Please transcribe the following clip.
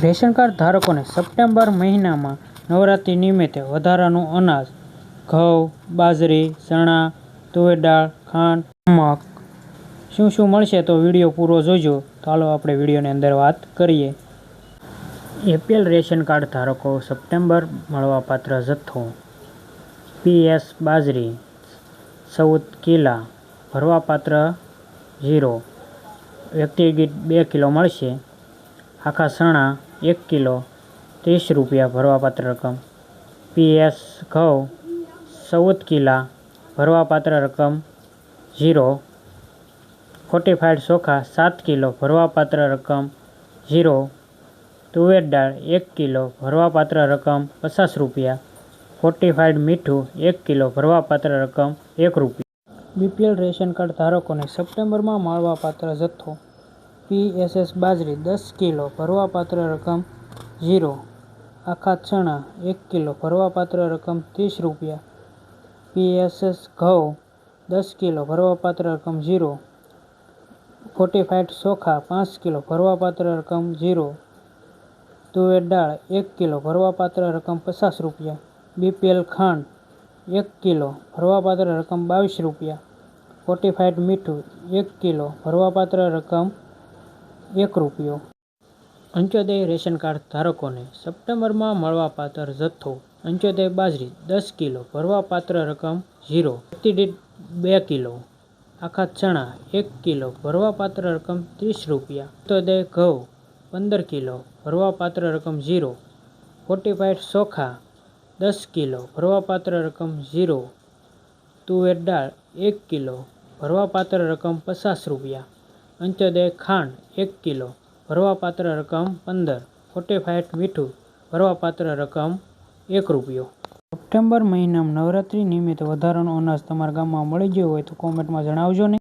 Ration card ધારકોને September મહિનામાં નવરાત્રિ નિમિત્તે વધારાનું અનાજ, ઘઉં, બાજરી, ચણા, તુવેર દાળ, ખાંડ, મગ. શું શું મળશે તો વીડિયો પૂરો જોજો. હાલો આપણે વિડીયોની અંદર વાત કરીએ. એપીએલ રેશન કાર્ડ ધારકો સપ્ટેમ્બર મળવાપાત્ર જથ્થો. પીએસ બાજરી, ચૌદ કિલા, ભરવાપાત્ર ઝીરો. વ્યક્તિગીત બે કિલો મળશે. આખા ચણા એક કિલો ત્રીસ રૂપિયા ભરવાપાત્ર રકમ. પીએસ ઘઉં ચૌદ કિલા ભરવાપાત્ર રકમ. ઝીરો. ફોર્ટિફાઈડ ચોખા સાત કિલો ભરવાપાત્ર રકમ. ઝીરો. તુવેર દાળ એક કિલો ભરવાપાત્ર રકમ પચાસ રૂપિયા. ફોર્ટિફાઈડ મીઠું એક કિલો ભરવાપાત્ર રકમ એક રૂપિયા. બીપીએલ રેશન કાર્ડ ધારકોને સપ્ટેમ્બરમાં મળવાપાત્ર જથ્થો પીએસએસ બાજરી દસ કિલો, ભરવાપાત્ર રકમ ઝીરો. આખા ચણા એક કિલો, ભરવાપાત્ર રકમ ત્રીસ રૂપિયા. પીએસએસ ઘઉં દસ કિલો, ભરવાપાત્ર રકમ ઝીરો. ફોર્ટિફાઈડ ચોખા પાંચ કિલો, ભરવાપાત્ર રકમ ઝીરો. તુવેર દાળ એક કિલો, ભરવાપાત્ર રકમ પચાસ રૂપિયા. બીપીએલ ખાંડ એક કિલો, ભરવાપાત્ર રકમ બાવીસ રૂપિયા. ફોર્ટિફાઈડ મીઠું એક કિલો, ભરવાપાત્ર રકમ એક રૂપિયો. અંત્યોદય રેશન કાર્ડ ધારકોને સપ્ટેમ્બરમાં મળવાપાત્ર જથ્થો. અંત્યોદય બાજરી દસ કિલો ભરવાપાત્ર રકમ ઝીરો પ્રતિદીઠ બે કિલો. આખા ચણા એક કિલો ભરવાપાત્ર રકમ ત્રીસ રૂપિયા. અંત્યોદય ઘઉં પંદર કિલો ભરવાપાત્ર રકમ ઝીરો. ફોર્ટીફાઈડ ચોખા દસ કિલો ભરવાપાત્ર રકમ ઝીરો. તુવેર દાળ એક કિલો ભરવાપાત્ર રકમ પચાસ રૂપિયા. અંત્યોદય ખાંડ એક કિલો, ભરવાપાત્ર રકમ પંદર ફોર્ટિફાઈડ મીઠું, ભરવાપાત્ર રકમ એક રૂપિયો. સપ્ટેમ્બર મહિનામાં નવરાત્રિ નિમિત્તે વધારાનો અનાજ તમારા ગામમાં મળી ગયો હોય તો કોમેન્ટમાં જણાવજો ને.